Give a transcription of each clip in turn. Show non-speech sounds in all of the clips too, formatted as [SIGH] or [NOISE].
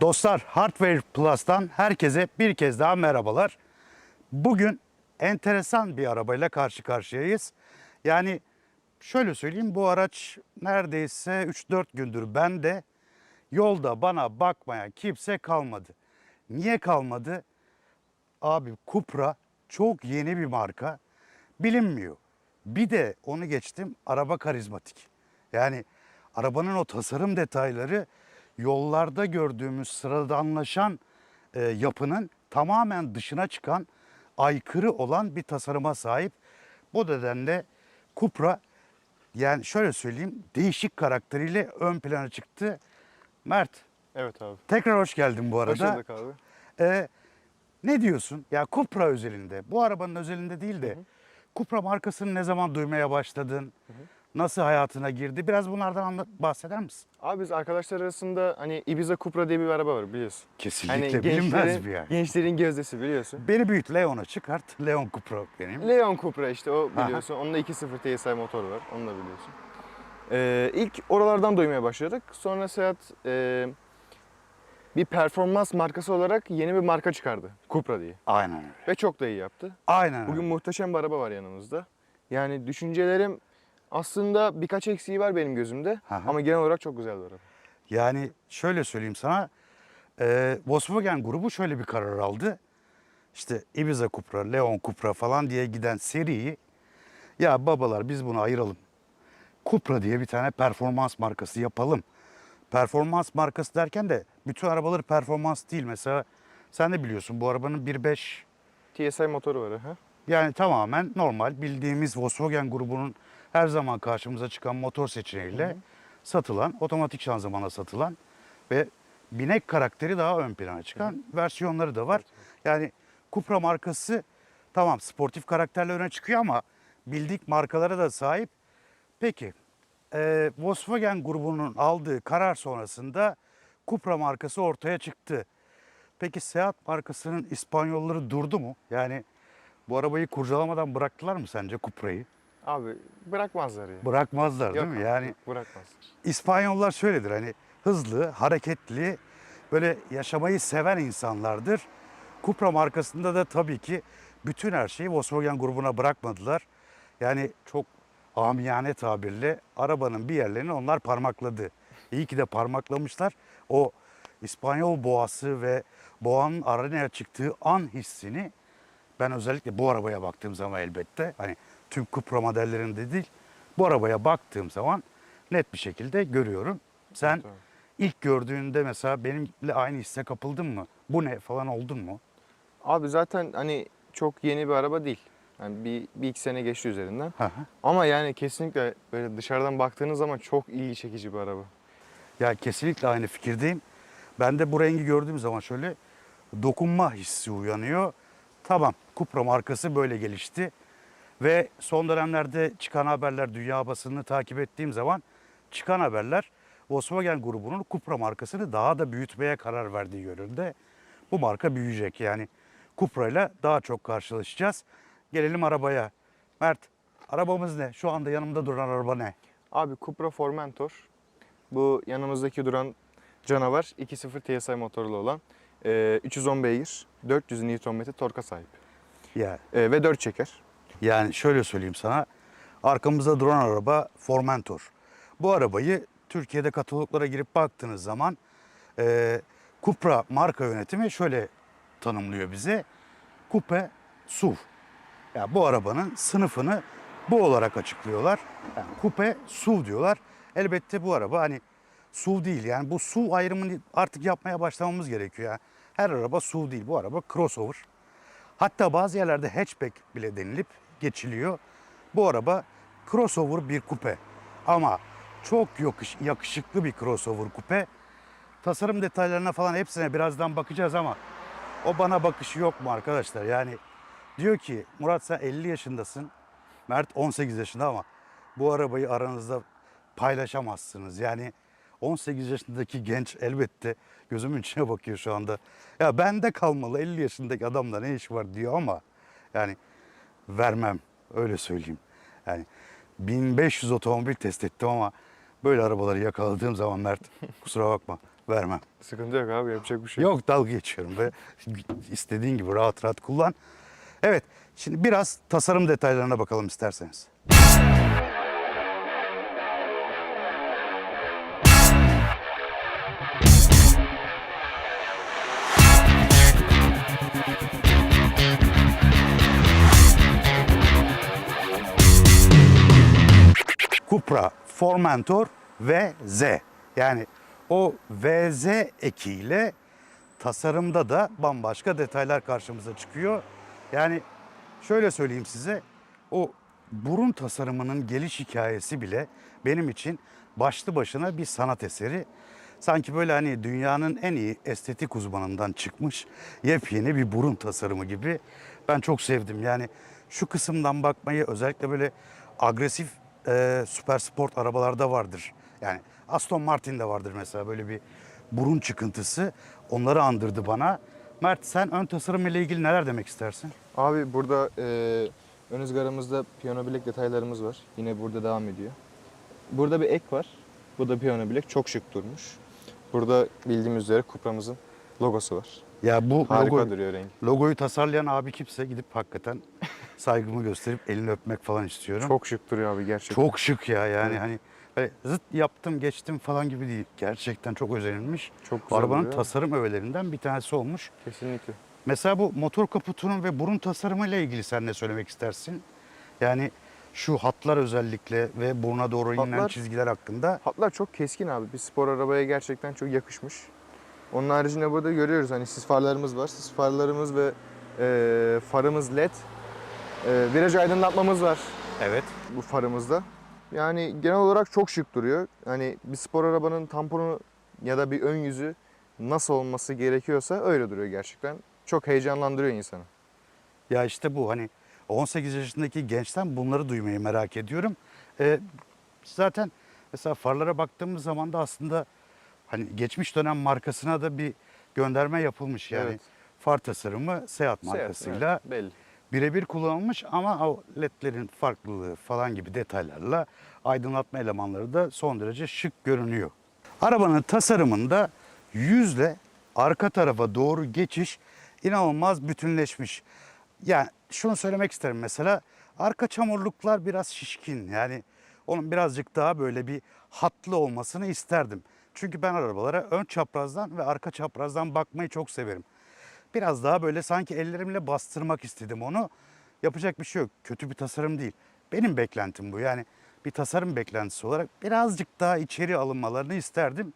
Dostlar Hardware Plus'tan herkese bir kez daha merhabalar. Bugün enteresan bir arabayla karşı karşıyayız. Yani şöyle söyleyeyim bu araç neredeyse 3-4 gündür bende. Yolda bana bakmaya kimse kalmadı. Niye kalmadı? Abi Cupra çok yeni bir marka. Bilinmiyor. Bir de onu geçtim araba karizmatik. Yani arabanın o tasarım detayları yollarda gördüğümüz sıradanlaşan e, yapının tamamen dışına çıkan aykırı olan bir tasarıma sahip. Bu nedenle Cupra yani şöyle söyleyeyim değişik karakteriyle ön plana çıktı. Mert Evet abi. tekrar hoş geldin bu arada. Hoş bulduk abi. Ee, ne diyorsun? Ya Cupra özelinde, bu arabanın özelinde değil de Cupra markasını ne zaman duymaya başladın? Nasıl hayatına girdi? Biraz bunlardan anlat, bahseder misin? Abi biz arkadaşlar arasında hani Ibiza Cupra diye bir araba var biliyorsun. Kesinlikle Hani bilinmez bir yani. gençlerin gözdesi biliyorsun. Beni büyüt, Leon'a çıkart. [LAUGHS] Leon Cupra benim. Leon Cupra işte o biliyorsun. Onun da 2.0 TSI motor var. Onu da biliyorsun. Ee, ilk oralardan duymaya başladık. Sonra Seat e, bir performans markası olarak yeni bir marka çıkardı. Cupra diye. Aynen öyle. Ve çok da iyi yaptı. Aynen Bugün muhteşem bir araba var yanımızda. Yani düşüncelerim aslında birkaç eksiği var benim gözümde. Aha. Ama genel olarak çok güzel bir araba. Yani şöyle söyleyeyim sana. E, Volkswagen grubu şöyle bir karar aldı. İşte Ibiza Cupra, Leon Cupra falan diye giden seriyi ya babalar biz bunu ayıralım. Cupra diye bir tane performans markası yapalım. Performans markası derken de bütün arabaları performans değil. Mesela sen de biliyorsun bu arabanın 1.5 TSI motoru var. Ha? yani tamamen normal bildiğimiz Volkswagen grubunun her zaman karşımıza çıkan motor seçeneğiyle satılan, otomatik şanzımana satılan ve binek karakteri daha ön plana çıkan versiyonları da var. Yani Cupra markası tamam sportif karakterle öne çıkıyor ama bildik markalara da sahip. Peki e, Volkswagen grubunun aldığı karar sonrasında Cupra markası ortaya çıktı. Peki Seat markasının İspanyolları durdu mu? Yani bu arabayı kurcalamadan bıraktılar mı sence Cupra'yı? Abi bırakmazlar ya. Bırakmazlar değil Yok mi? abi, Yani bırakmazlar. İspanyollar şöyledir hani hızlı, hareketli, böyle yaşamayı seven insanlardır. Cupra markasında da tabii ki bütün her şeyi Volkswagen grubuna bırakmadılar. Yani çok amiyane tabirle arabanın bir yerlerini onlar parmakladı. İyi ki de parmaklamışlar. O İspanyol boğası ve boğanın arenaya çıktığı an hissini ben özellikle bu arabaya baktığım zaman elbette hani tüm Cupra modellerinde değil bu arabaya baktığım zaman net bir şekilde görüyorum. Sen Evet, ilk gördüğünde mesela benimle aynı hisse kapıldın mı? Bu ne falan oldun mu? Abi zaten hani çok yeni bir araba değil. Yani bir, bir iki sene geçti üzerinden. Hı hı. Ama yani kesinlikle böyle dışarıdan baktığınız zaman çok ilgi çekici bir araba. Ya kesinlikle aynı fikirdeyim. Ben de bu rengi gördüğüm zaman şöyle dokunma hissi uyanıyor. Tamam Cupra markası böyle gelişti. Ve son dönemlerde çıkan haberler, dünya basınını takip ettiğim zaman çıkan haberler Volkswagen grubunun Cupra markasını daha da büyütmeye karar verdiği yönünde. Bu marka büyüyecek yani. Cupra ile daha çok karşılaşacağız. Gelelim arabaya. Mert, arabamız ne? Şu anda yanımda duran araba ne? Abi Cupra Formentor. Bu yanımızdaki duran canavar 2.0 TSI motorlu olan. e, 310 beygir, 400 Nm torka sahip. Ya E, ve 4 çeker. Yani şöyle söyleyeyim sana. Arkamızda duran araba Formentor. Bu arabayı Türkiye'de kataloglara girip baktığınız zaman e, Cupra marka yönetimi şöyle tanımlıyor bize. Coupe SUV. Ya bu arabanın sınıfını bu olarak açıklıyorlar. Yani Coupe SUV diyorlar. Elbette bu araba hani SUV değil. Yani bu SUV ayrımını artık yapmaya başlamamız gerekiyor. Yani her araba SUV değil. Bu araba crossover. Hatta bazı yerlerde hatchback bile denilip geçiliyor. Bu araba crossover bir kupe. Ama çok yakış- yakışıklı bir crossover kupe. Tasarım detaylarına falan hepsine birazdan bakacağız ama o bana bakışı yok mu arkadaşlar? Yani diyor ki Murat sen 50 yaşındasın. Mert 18 yaşında ama bu arabayı aranızda paylaşamazsınız. Yani 18 yaşındaki genç elbette gözümün içine bakıyor şu anda. Ya bende kalmalı 50 yaşındaki adamla ne iş var diyor ama yani vermem öyle söyleyeyim. Yani 1500 otomobil test ettim ama böyle arabaları yakaladığım zaman Mert [LAUGHS] kusura bakma Vermem. Sıkıntı yok abi yapacak bir şey yok. Yok dalga geçiyorum ve istediğin gibi rahat rahat kullan. Evet şimdi biraz tasarım detaylarına bakalım isterseniz. Cupra, Formentor ve Z. Yani o VZ ekiyle tasarımda da bambaşka detaylar karşımıza çıkıyor. Yani şöyle söyleyeyim size o burun tasarımının geliş hikayesi bile benim için başlı başına bir sanat eseri. Sanki böyle hani dünyanın en iyi estetik uzmanından çıkmış yepyeni bir burun tasarımı gibi. Ben çok sevdim. Yani şu kısımdan bakmayı özellikle böyle agresif e, süper sport arabalarda vardır. Yani Aston Martin'de vardır mesela böyle bir burun çıkıntısı. Onları andırdı bana. Mert sen ön tasarım ile ilgili neler demek istersin? Abi burada e, ön ızgaramızda piyano bilek detaylarımız var. Yine burada devam ediyor. Burada bir ek var. Bu da piyano bilek. Çok şık durmuş. Burada bildiğimiz üzere Cupra'mızın logosu var. Ya bu Harika logo, duruyor rengi. logoyu tasarlayan abi kimse gidip hakikaten saygımı gösterip elini öpmek falan istiyorum. Çok şık duruyor abi gerçekten. Çok şık ya yani Evet. hani böyle zıt yaptım geçtim falan gibi değil. Gerçekten çok özenilmiş. Çok güzel Arabanın duruyor. tasarım öğelerinden bir tanesi olmuş. Kesinlikle. Mesela bu motor kaputunun ve burun tasarımı ile ilgili sen ne söylemek istersin? Yani şu hatlar özellikle ve buruna doğru inen Hatlar- çizgiler hakkında. Hatlar çok keskin abi. Bir spor arabaya gerçekten çok yakışmış. Onun haricinde burada görüyoruz hani sis farlarımız var. Sis farlarımız ve e, farımız led. E, viraj aydınlatmamız var Evet. bu farımızda. Yani genel olarak çok şık duruyor. Hani bir spor arabanın tamponu ya da bir ön yüzü nasıl olması gerekiyorsa öyle duruyor gerçekten. Çok heyecanlandırıyor insanı. Ya işte bu hani 18 yaşındaki gençten bunları duymayı merak ediyorum. Ee, zaten mesela farlara baktığımız zaman da aslında hani geçmiş dönem markasına da bir gönderme yapılmış yani. Evet. Far tasarımı Seat markasıyla Evet, belli. Birebir kullanılmış ama ledlerin farklılığı falan gibi detaylarla aydınlatma elemanları da son derece şık görünüyor. Arabanın tasarımında yüzle arka tarafa doğru geçiş inanılmaz bütünleşmiş. Yani şunu söylemek isterim mesela arka çamurluklar biraz şişkin yani onun birazcık daha böyle bir hatlı olmasını isterdim. Çünkü ben arabalara ön çaprazdan ve arka çaprazdan bakmayı çok severim. Biraz daha böyle sanki ellerimle bastırmak istedim onu. Yapacak bir şey yok. Kötü bir tasarım değil. Benim beklentim bu. Yani bir tasarım beklentisi olarak birazcık daha içeri alınmalarını isterdim.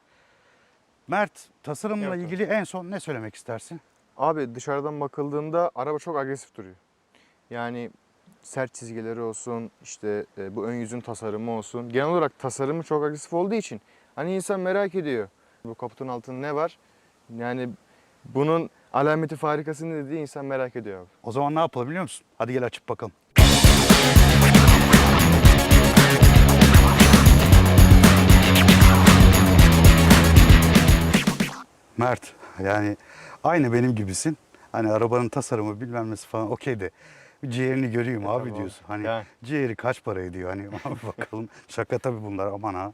Mert, tasarımla Yok, ilgili en son ne söylemek istersin? Abi dışarıdan bakıldığında araba çok agresif duruyor. Yani sert çizgileri olsun, işte e, bu ön yüzün tasarımı olsun. Genel olarak tasarımı çok agresif olduğu için hani insan merak ediyor. Bu kaputun altında ne var? Yani bunun alameti farikası ne dediği insan merak ediyor abi. O zaman ne yapalım biliyor musun? Hadi gel açıp bakalım. Mert yani aynı benim gibisin. Hani arabanın tasarımı bilmem nesi falan okey de bir ciğerini göreyim abi Tamam. diyorsun. Hani Yani. ciğeri kaç para ediyor hani [LAUGHS] bakalım. Şaka tabii bunlar aman ha.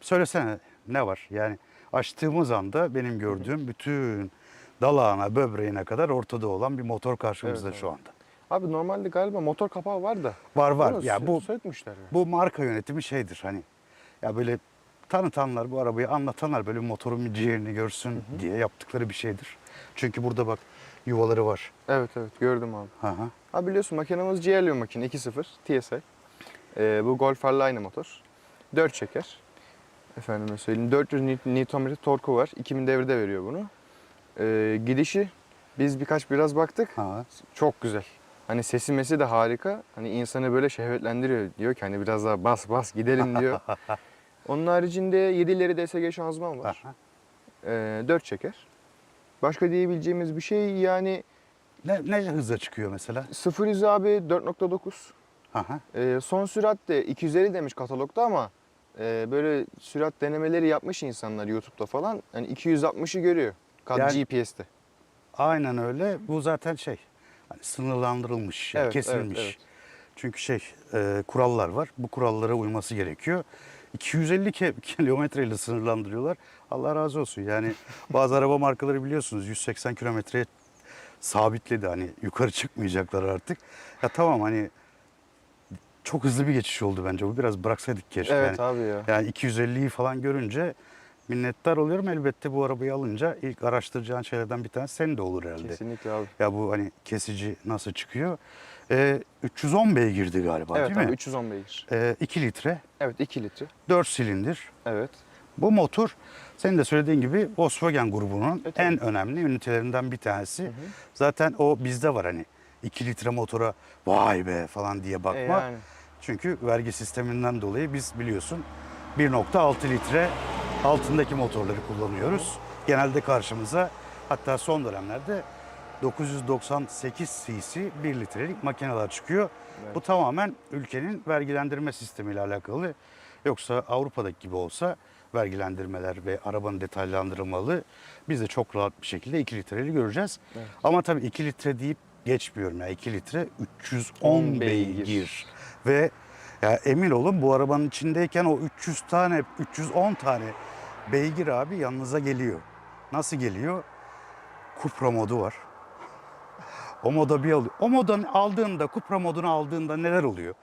Söylesene ne var? Yani açtığımız anda benim gördüğüm bütün dalağına, böbreğine kadar ortada olan bir motor karşımızda Evet, şu anda. Abi normalde galiba motor kapağı var da. Var var. Bunu Ya bu sökmüşler bu marka yönetimi şeydir hani ya böyle tanıtanlar bu arabayı anlatanlar böyle motorun bir ciğerini görsün diye yaptıkları bir şeydir. Çünkü burada bak yuvaları var. Evet evet gördüm abi. Hı hı. Abi biliyorsun makinamız GLO makine 2.0 TSI. Ee, bu Golf R'lı aynı motor. 4 çeker. Efendime söyleyeyim 400 Nm torku var. 2000 devirde veriyor bunu. Ee, gidişi biz birkaç biraz baktık. Ha. Çok güzel. Hani sesi mesi de harika. Hani insanı böyle şehvetlendiriyor. Diyor ki hani biraz daha bas bas gidelim diyor. [LAUGHS] Onun haricinde 7 ileri DSG şanzıman var. Ee, 4 çeker. Başka diyebileceğimiz bir şey yani Ne, ne hızla çıkıyor mesela? 0 100 abi 4.9. Aha. Ee, son sürat de 250 demiş katalogda ama e, böyle sürat denemeleri yapmış insanlar YouTube'da falan. Hani 260'ı görüyor. Kad Yani- GPS'te. Aynen öyle. Bu zaten şey hani sınırlandırılmış, yani Evet, kesilmiş. evet, evet. Çünkü şey e, kurallar var. Bu kurallara uyması gerekiyor. 250 ke- [LAUGHS] kilometreyle sınırlandırıyorlar. Allah razı olsun. Yani [LAUGHS] bazı araba markaları biliyorsunuz 180 kilometreye sabitledi hani yukarı çıkmayacaklar artık. Ya tamam hani çok hızlı bir geçiş oldu bence. Bu biraz bıraksaydık keşke. Evet yani, abi ya. yani 250'yi falan görünce minnettar oluyorum. Elbette bu arabayı alınca ilk araştıracağın şeylerden bir tanesi senin de olur herhalde. Kesinlikle abi. Ya bu hani kesici nasıl çıkıyor? Ee, 310 beygirdi galiba Evet değil abi mi? 310 beygir. Ee, 2 litre, Evet 2 litre. 4 silindir. Evet. Bu motor senin de söylediğin gibi Volkswagen grubunun Evet, en önemli ünitelerinden bir tanesi. Zaten o bizde var hani 2 litre motora vay be falan diye bakma. E yani. Çünkü vergi sisteminden dolayı biz biliyorsun 1.6 litre altındaki motorları kullanıyoruz. Genelde karşımıza hatta son dönemlerde 998 cc 1 litrelik makineler çıkıyor. Evet. Bu tamamen ülkenin vergilendirme sistemiyle alakalı. Yoksa Avrupa'daki gibi olsa vergilendirmeler ve arabanın detaylandırılmalı. Biz de çok rahat bir şekilde 2 litreli göreceğiz. Evet. Ama tabii 2 litre deyip geçmiyorum ya. 2 litre 310 10 beygir. beygir. Ve ya emin olun bu arabanın içindeyken o 300 tane, 310 tane beygir abi yanınıza geliyor. Nasıl geliyor? Cupra modu var. O moda bir alıyor. O modan aldığında, Cupra modunu aldığında neler oluyor?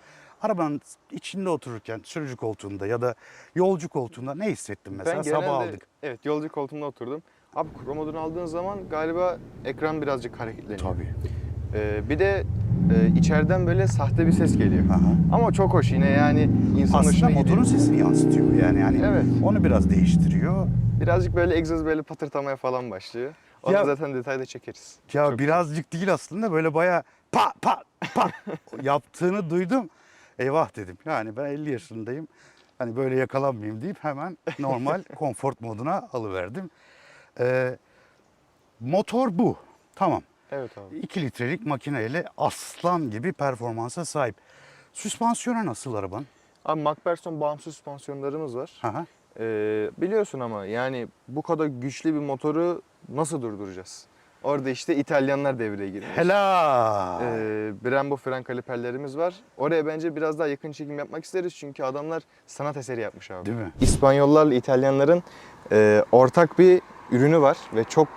Arabanın içinde otururken sürücü koltuğunda ya da yolcu koltuğunda ne hissettin mesela? ben Sabah genelde, aldık. Evet yolcu koltuğumda oturdum. Abi Chrome modunu aldığın zaman galiba ekran birazcık hareketleniyor. Tabii. Ee, bir de e, içeriden böyle sahte bir ses geliyor. Aha. Ama çok hoş yine yani insan Aslında hoşuna gidiyor. motorun sesini yansıtıyor yani. yani Evet. Onu biraz değiştiriyor. Birazcık böyle egzoz böyle patırtamaya falan başlıyor. Onu Ya- zaten detayda çekeriz. Ya Çok birazcık değil aslında böyle baya pa pa pa [LAUGHS] yaptığını duydum. Eyvah dedim. Yani ben 50 yaşındayım. Hani böyle yakalanmayayım deyip hemen normal [LAUGHS] konfor moduna alıverdim. Ee, motor bu. Tamam. Evet abi. 2 litrelik makineyle aslan gibi performansa sahip. Süspansiyonu nasıl arabanın? Abi MacPherson bağımsız süspansiyonlarımız var. Aha. Ee, biliyorsun ama yani bu kadar güçlü bir motoru nasıl durduracağız? Orada işte İtalyanlar devreye giriyor. Helal. Ee, Brembo fren kaliperlerimiz var. Oraya bence biraz daha yakın çekim yapmak isteriz çünkü adamlar sanat eseri yapmış abi. Değil mi? İspanyollarla İtalyanların e, ortak bir ürünü var ve çok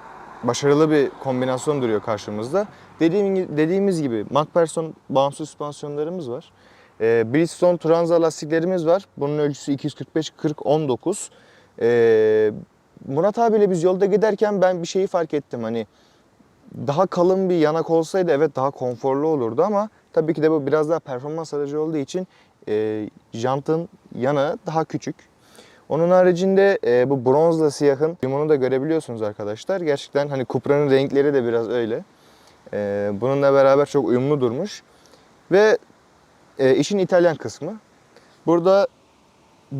başarılı bir kombinasyon duruyor karşımızda. Dediğim, dediğimiz gibi MacPherson bağımsız süspansiyonlarımız var. E, Bridgestone Turanza lastiklerimiz var. Bunun ölçüsü 245-40-19. E, Murat abiyle biz yolda giderken ben bir şeyi fark ettim. Hani daha kalın bir yanak olsaydı evet daha konforlu olurdu ama tabii ki de bu biraz daha performans aracı olduğu için e, jantın yanağı daha küçük. Onun haricinde e, bu bronzla siyahın uyumunu da görebiliyorsunuz arkadaşlar. Gerçekten hani Cupra'nın renkleri de biraz öyle. E, bununla beraber çok uyumlu durmuş. Ve e, işin İtalyan kısmı. Burada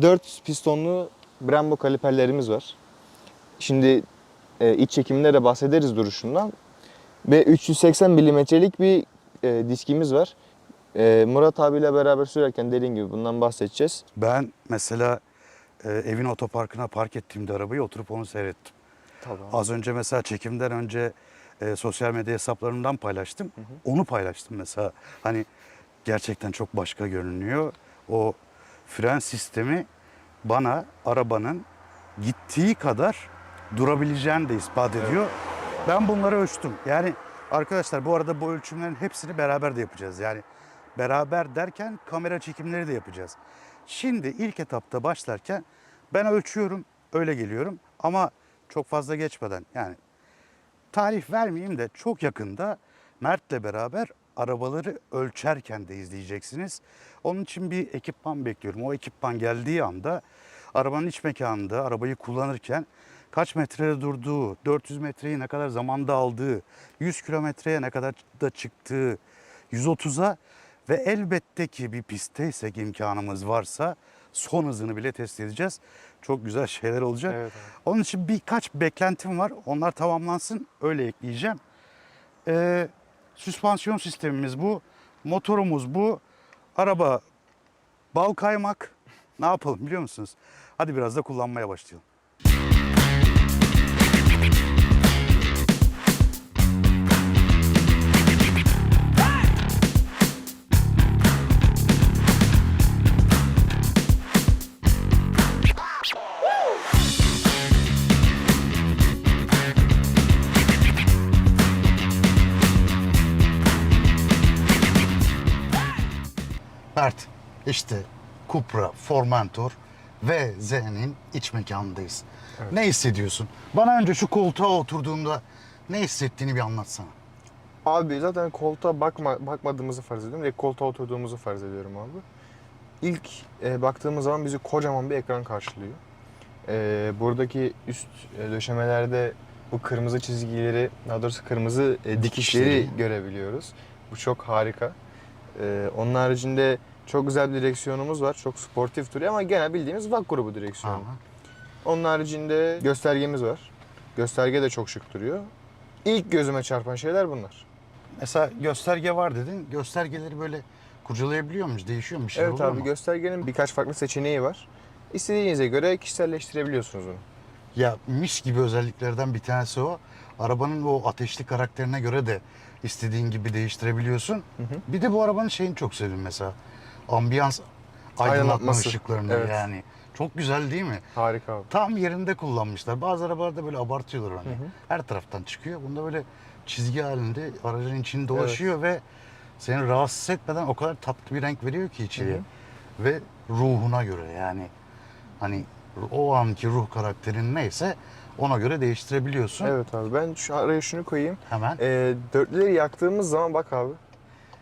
4 pistonlu Brembo kaliperlerimiz var. Şimdi e, iç çekiminde de bahsederiz duruşundan. Ve 380 milimetrelik bir e, diskimiz var. E, Murat abiyle beraber sürerken dediğim gibi bundan bahsedeceğiz. Ben mesela e, evin otoparkına park ettiğimde arabayı oturup onu seyrettim. Tamam. Az önce mesela çekimden önce e, sosyal medya hesaplarımdan paylaştım. Onu paylaştım mesela. Hani gerçekten çok başka görünüyor. O fren sistemi bana arabanın gittiği kadar durabileceğini de ispat ediyor. Ben bunları ölçtüm. Yani arkadaşlar bu arada bu ölçümlerin hepsini beraber de yapacağız. Yani beraber derken kamera çekimleri de yapacağız. Şimdi ilk etapta başlarken ben ölçüyorum, öyle geliyorum ama çok fazla geçmeden yani tarih vermeyeyim de çok yakında Mert'le beraber arabaları ölçerken de izleyeceksiniz. Onun için bir ekipman bekliyorum. O ekipman geldiği anda arabanın iç mekanında arabayı kullanırken kaç metrede durduğu, 400 metreyi ne kadar zamanda aldığı, 100 kilometreye ne kadar da çıktığı, 130'a ve elbette ki bir pistteysek imkanımız varsa son hızını bile test edeceğiz. Çok güzel şeyler olacak. Evet abi. Onun için birkaç beklentim var. Onlar tamamlansın. Öyle ekleyeceğim. Ee, süspansiyon sistemimiz bu. Motorumuz bu. Araba bal kaymak. Ne yapalım biliyor musunuz? Hadi biraz da kullanmaya başlayalım. İşte Cupra, Formentor ve Z'nin iç mekanındayız. Evet. Ne hissediyorsun? Bana önce şu koltuğa oturduğumda ne hissettiğini bir anlatsana. Abi zaten koltuğa bakma, bakmadığımızı farz ediyorum. Direkt koltuğa oturduğumuzu farz ediyorum abi. İlk e, baktığımız zaman bizi kocaman bir ekran karşılıyor. E, buradaki üst e, döşemelerde bu kırmızı çizgileri, daha doğrusu kırmızı e, dikişleri Dikişleri. görebiliyoruz. Bu çok harika. E, onun haricinde çok güzel bir direksiyonumuz var. Çok sportif duruyor ama genel bildiğimiz VAK grubu direksiyonu. Aha. Onun haricinde göstergemiz var. Gösterge de çok şık duruyor. İlk gözüme çarpan şeyler bunlar. Mesela gösterge var dedin. Göstergeleri böyle kurcalayabiliyor muyuz? Değişiyor mu? Bir şey evet oluyor abi mu? göstergenin birkaç farklı seçeneği var. İstediğinize göre kişiselleştirebiliyorsunuz onu. Ya mis gibi özelliklerden bir tanesi o. Arabanın o ateşli karakterine göre de istediğin gibi değiştirebiliyorsun. Hı hı. Bir de bu arabanın şeyini çok sevdim mesela. Ambiyans aydınlatma Aydınlatması. ışıklarını Evet. yani. Çok güzel değil mi? Harika abi. Tam yerinde kullanmışlar. Bazı arabalarda böyle abartıyorlar hani. Her taraftan çıkıyor. Bunda böyle çizgi halinde aracın içini dolaşıyor ve seni rahatsız etmeden o kadar tatlı bir renk veriyor ki içeriye. Ve ruhuna göre yani hani o anki ruh karakterin neyse ona göre değiştirebiliyorsun. Evet abi ben şu araya şunu koyayım. Hemen. Ee, dörtlüleri yaktığımız zaman bak abi.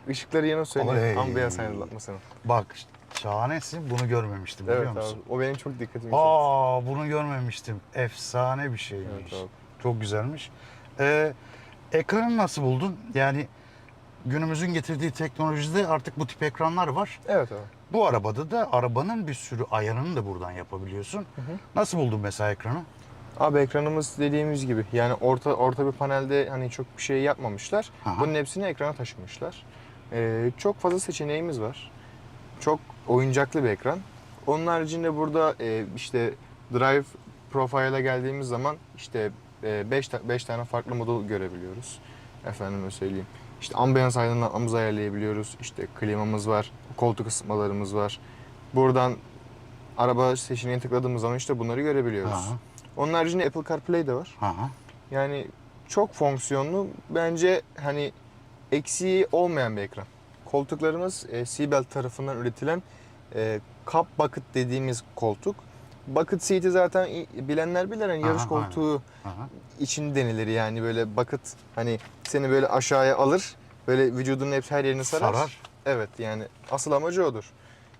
Işıkları yanıp Oley. sönüyor. Ambiyans aydınlatmasını. Bak şahanesin bunu görmemiştim biliyor Evet musun? abi. O benim çok dikkatimi çekti. Aa bunu görmemiştim. Efsane bir şeymiş. Evet abi. Çok güzelmiş. Ee, ekranı nasıl buldun? Yani günümüzün getirdiği teknolojide artık bu tip ekranlar var. Evet abi. Bu arabada da arabanın bir sürü ayarını da buradan yapabiliyorsun. hı. Nasıl buldun mesela ekranı? Abi ekranımız dediğimiz gibi yani orta orta bir panelde hani çok bir şey yapmamışlar. Aha. Bunun hepsini ekrana taşımışlar. Ee, çok fazla seçeneğimiz var. Çok oyuncaklı bir ekran. Onun haricinde burada e, işte Drive Profile'a geldiğimiz zaman işte 5 5 tane farklı model görebiliyoruz. Efendime söyleyeyim. İşte ambiyans aydınlatmamızı ayarlayabiliyoruz. İşte klimamız var, koltuk ısıtmalarımız var. Buradan araba seçeneğini tıkladığımız zaman işte bunları görebiliyoruz. Aha, Onun haricinde Apple CarPlay de var. aha. Yani çok fonksiyonlu. Bence hani eksiği olmayan bir ekran. Koltuklarımız e, Seabelt tarafından üretilen e, cup bucket dediğimiz koltuk. Bucket seat'i zaten bilenler bilir hani yarış Aha, koltuğu aha. için denilir yani böyle bucket hani seni böyle aşağıya alır böyle vücudunun hepsi her yerini sarar. Sarar. Evet yani asıl amacı odur.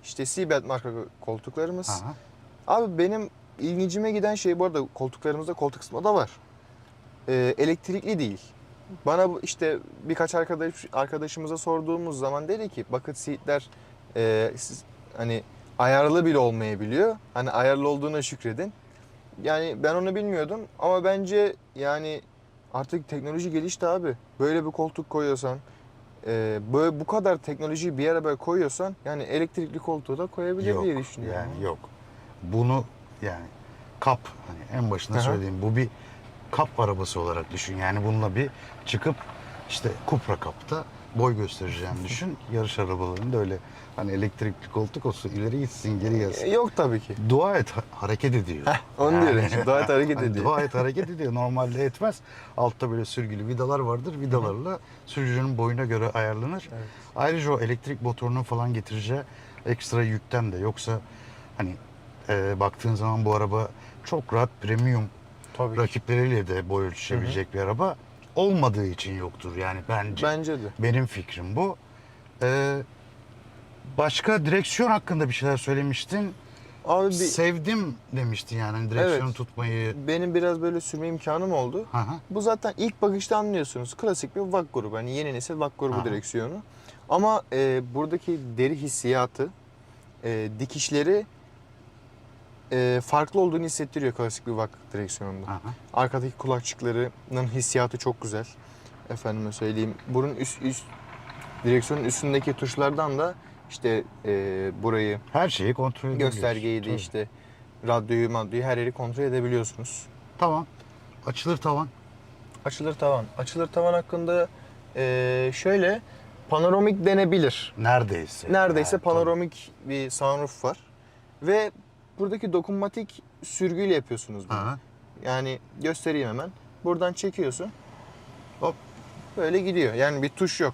İşte Seabelt marka koltuklarımız. Aha. Abi benim ilgincime giden şey bu arada koltuklarımızda koltuk ısıtma da var. Ee, elektrikli değil. Bana işte birkaç arkadaş arkadaşımıza sorduğumuz zaman dedi ki bucket seatler e, siz, hani ayarlı bile olmayabiliyor. Hani ayarlı olduğuna şükredin. Yani ben onu bilmiyordum ama bence yani artık teknoloji gelişti abi. Böyle bir koltuk koyuyorsan e, böyle bu kadar teknolojiyi bir arabaya koyuyorsan yani elektrikli koltuğu da koyabilir Yok, diye düşünüyorum. Yani yok. Bunu yani kap hani en başında Aha. söylediğim bu bir kap arabası olarak düşün. Yani bununla bir çıkıp işte Cupra kapta boy göstereceğini düşün. Yarış arabalarında öyle hani elektrikli koltuk olsun ileri gitsin geri gelsin. Yok tabii ki. Dua et ha- hareket ediyor. Onu diyorum işte, dua et hareket Hani ediyor. Dua et hareket ediyor. Normalde etmez. Altta böyle sürgülü vidalar vardır. Vidalarla sürücünün boyuna göre ayarlanır. Evet. Ayrıca o elektrik motorunun falan getireceği ekstra yükten de yoksa hani e, baktığın zaman bu araba çok rahat premium Tabii ki. rakipleriyle de boy ölçüşebilecek bir araba olmadığı için yoktur yani bence. Bence de. Benim fikrim bu. Ee, başka direksiyon hakkında bir şeyler söylemiştin. Abi bir, Sevdim demiştin yani hani direksiyonu Evet. tutmayı. benim biraz böyle sürme imkanım oldu. Hı hı. Bu zaten ilk bakışta anlıyorsunuz. Klasik bir VAK grubu. Hani yeni nesil VAK grubu Aha. direksiyonu. Ama e, buradaki deri hissiyatı, e, dikişleri e, farklı olduğunu hissettiriyor klasik bir VAK direksiyonunda. Hı. Arkadaki kulakçıklarının hissiyatı çok güzel. Efendime söyleyeyim. Bunun üst, üst direksiyonun üstündeki tuşlardan da işte e, burayı Her şeyi kontrol edebiliyorsun. göstergeyi de Tabii. işte radyoyu, madyoyu her yeri kontrol edebiliyorsunuz. Tamam. Açılır tavan. Açılır tavan. Açılır tavan hakkında eee, şöyle panoramik denebilir. Neredeyse. Neredeyse Yani, panoramik bir sunroof var. Ve buradaki dokunmatik sürgüyle yapıyorsunuz bunu. Hı hı. Yani göstereyim hemen. Buradan çekiyorsun. Hop böyle gidiyor. Yani bir tuş yok.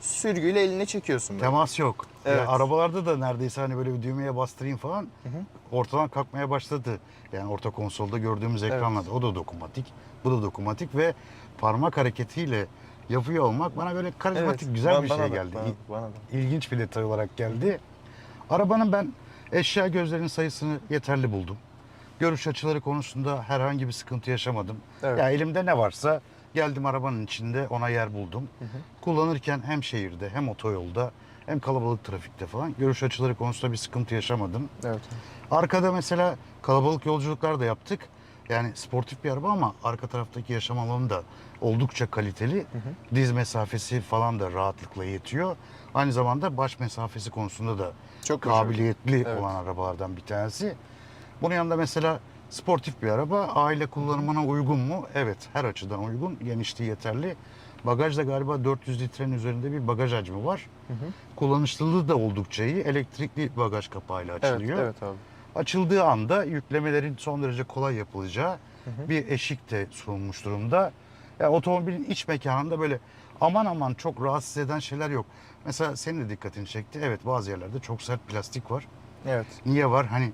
sürgüyle eline çekiyorsun. böyle. Temas yok. Ya Evet. arabalarda da neredeyse hani böyle bir düğmeye bastırayım falan hı. ortadan kalkmaya başladı. Yani orta konsolda gördüğümüz ekranlarda o da dokunmatik. Bu da dokunmatik ve parmak hareketiyle yapıyor olmak bana böyle karizmatik Evet, güzel bana- bir bana şey da, geldi. Bana, bana da. İlginç bir detay olarak geldi. Arabanın ben eşya gözlerinin sayısını yeterli buldum. Görüş açıları konusunda herhangi bir sıkıntı yaşamadım. Evet. Ya elimde ne varsa geldim arabanın içinde ona yer buldum. hı. Kullanırken hem şehirde hem otoyolda hem kalabalık trafikte falan görüş açıları konusunda bir sıkıntı yaşamadım. Evet. Arkada mesela kalabalık yolculuklar da yaptık. Yani sportif bir araba ama arka taraftaki yaşam alanı da oldukça kaliteli. Diz mesafesi falan da rahatlıkla yetiyor. Aynı zamanda baş mesafesi konusunda da Çok başarılı. kabiliyetli Evet. olan arabalardan bir tanesi. Bunun yanında mesela sportif bir araba aile kullanımına uygun mu? Evet her açıdan uygun. Genişliği yeterli. Bagajda galiba 400 litrenin üzerinde bir bagaj hacmi var. Hı hı. Kullanışlılığı da oldukça iyi. Elektrikli bagaj kapağıyla Evet, açılıyor. evet abi. Açıldığı anda yüklemelerin son derece kolay yapılacağı hı. bir eşik de sunulmuş durumda. Ya otomobilin iç mekanında böyle aman aman çok rahatsız eden şeyler yok. Mesela senin de dikkatini çekti. Evet bazı yerlerde çok sert plastik var. Evet. Niye var hani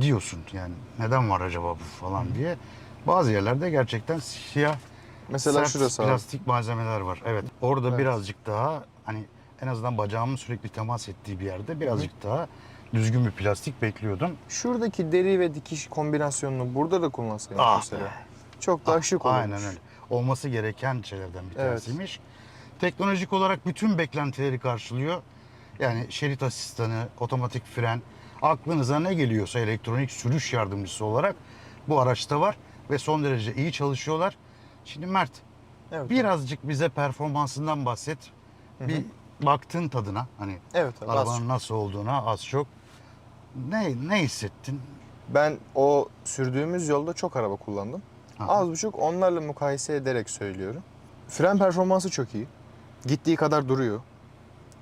diyorsun yani neden var acaba bu falan diye. Bazı yerlerde gerçekten siyah Mesela sert şurası abi. plastik malzemeler var. Evet orada Evet. birazcık daha hani en azından bacağımın sürekli temas ettiği bir yerde birazcık daha düzgün bir plastik bekliyordum. Şuradaki deri ve dikiş kombinasyonunu burada da kullansaydık Ah mesela. Çok daha Ah, şık olurmuş. Aynen öyle. Olması gereken şeylerden bir Evet. tanesiymiş. Teknolojik olarak bütün beklentileri karşılıyor. Yani şerit asistanı, otomatik fren, aklınıza ne geliyorsa elektronik sürüş yardımcısı olarak bu araçta var ve son derece iyi çalışıyorlar. Şimdi Mert Evet. birazcık bize performansından bahset. Hı hı. Bir baktın tadına hani Evet arabanın nasıl olduğuna az çok. Ne ne hissettin? Ben o sürdüğümüz yolda çok araba kullandım. Ha. Az buçuk onlarla mukayese ederek söylüyorum. Fren performansı çok iyi. Gittiği kadar duruyor.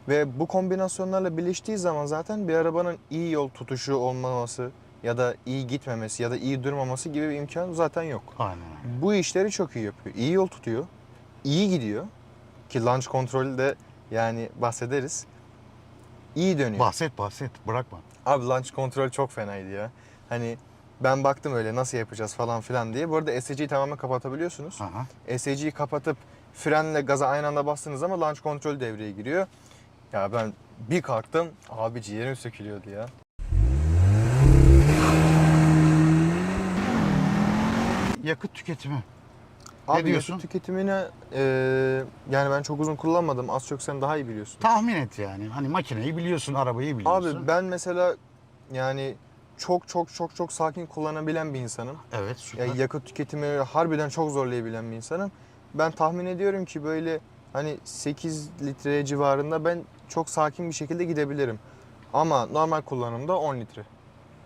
Ve bu kombinasyonlarla birleştiği zaman zaten bir arabanın iyi yol tutuşu olmaması ya da iyi gitmemesi ya da iyi durmaması gibi bir imkan zaten yok. Aynen. Bu işleri çok iyi yapıyor. İyi yol tutuyor. iyi gidiyor. Ki launch kontrolü de yani bahsederiz. İyi dönüyor. Bahset bahset bırakma. Abi launch kontrol çok fenaydı ya. Hani ben baktım öyle nasıl yapacağız falan filan diye. Bu arada SCG'yi tamamen kapatabiliyorsunuz. Aha. Kapatıp frenle gaza aynı anda bastığınız zaman launch kontrol devreye giriyor. Ya ben bir kalktım abi ciğerim sökülüyordu ya. Yakıt tüketimi. Abi diyorsun? yakıt tüketimine e, yani ben çok uzun kullanmadım. Az çok sen daha iyi biliyorsun. Tahmin et yani. Hani makineyi biliyorsun, arabayı biliyorsun. Abi ben mesela yani çok çok çok çok sakin kullanabilen bir insanım. Evet süper. Ya yakıt tüketimi harbiden çok zorlayabilen bir insanım. Ben tahmin ediyorum ki böyle hani 8 litre civarında ben çok sakin bir şekilde gidebilirim. Ama normal kullanımda 10 litre.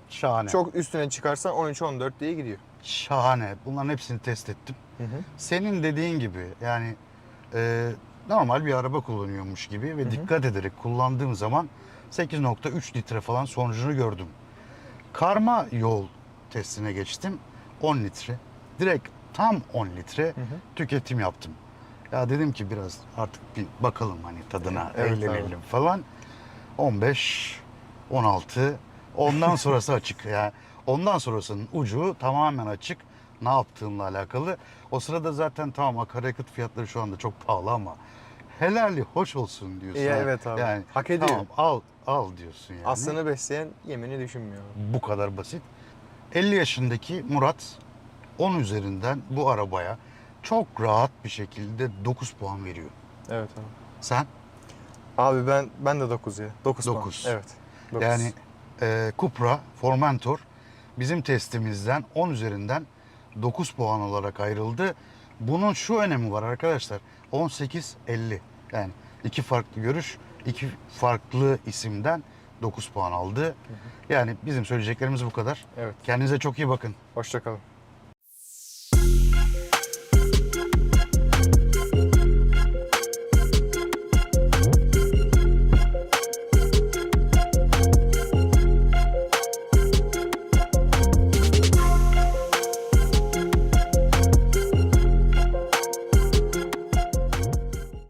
Şahane. Çok üstüne çıkarsan 13-14 diye gidiyor. Şahane. Bunların hepsini test ettim. Senin dediğin gibi yani e, normal bir araba kullanıyormuş gibi ve hı. dikkat ederek kullandığım zaman 8.3 litre falan sonucunu gördüm. Karma yol testine geçtim. 10 litre. Direkt tam 10 litre tüketim yaptım. Ya dedim ki biraz artık bir bakalım hani tadına Evet eğlenelim falan. 15, 16, ondan sonrası açık. Yani ondan sonrasının ucu tamamen açık. Ne yaptığınla alakalı. O sırada zaten tamam akaryakıt fiyatları şu anda çok pahalı ama helali hoş olsun diyorsun. Ha, evet abi. Yani Hak ediyor. Tamam al al diyorsun yani. Aslını besleyen yemini düşünmüyor. Bu kadar basit. 50 yaşındaki Murat 10 üzerinden bu arabaya çok rahat bir şekilde 9 puan veriyor. Evet abi. Sen? Abi ben ben de 9 ya. 9 Dokuz. Evet. Dokuz. Yani e, Cupra Formentor bizim testimizden 10 üzerinden 9 puan olarak ayrıldı. Bunun şu önemi var arkadaşlar. 18-50 yani iki farklı görüş, iki farklı isimden 9 puan aldı. Yani bizim söyleyeceklerimiz bu kadar. Evet. Kendinize çok iyi bakın. Hoşça kalın.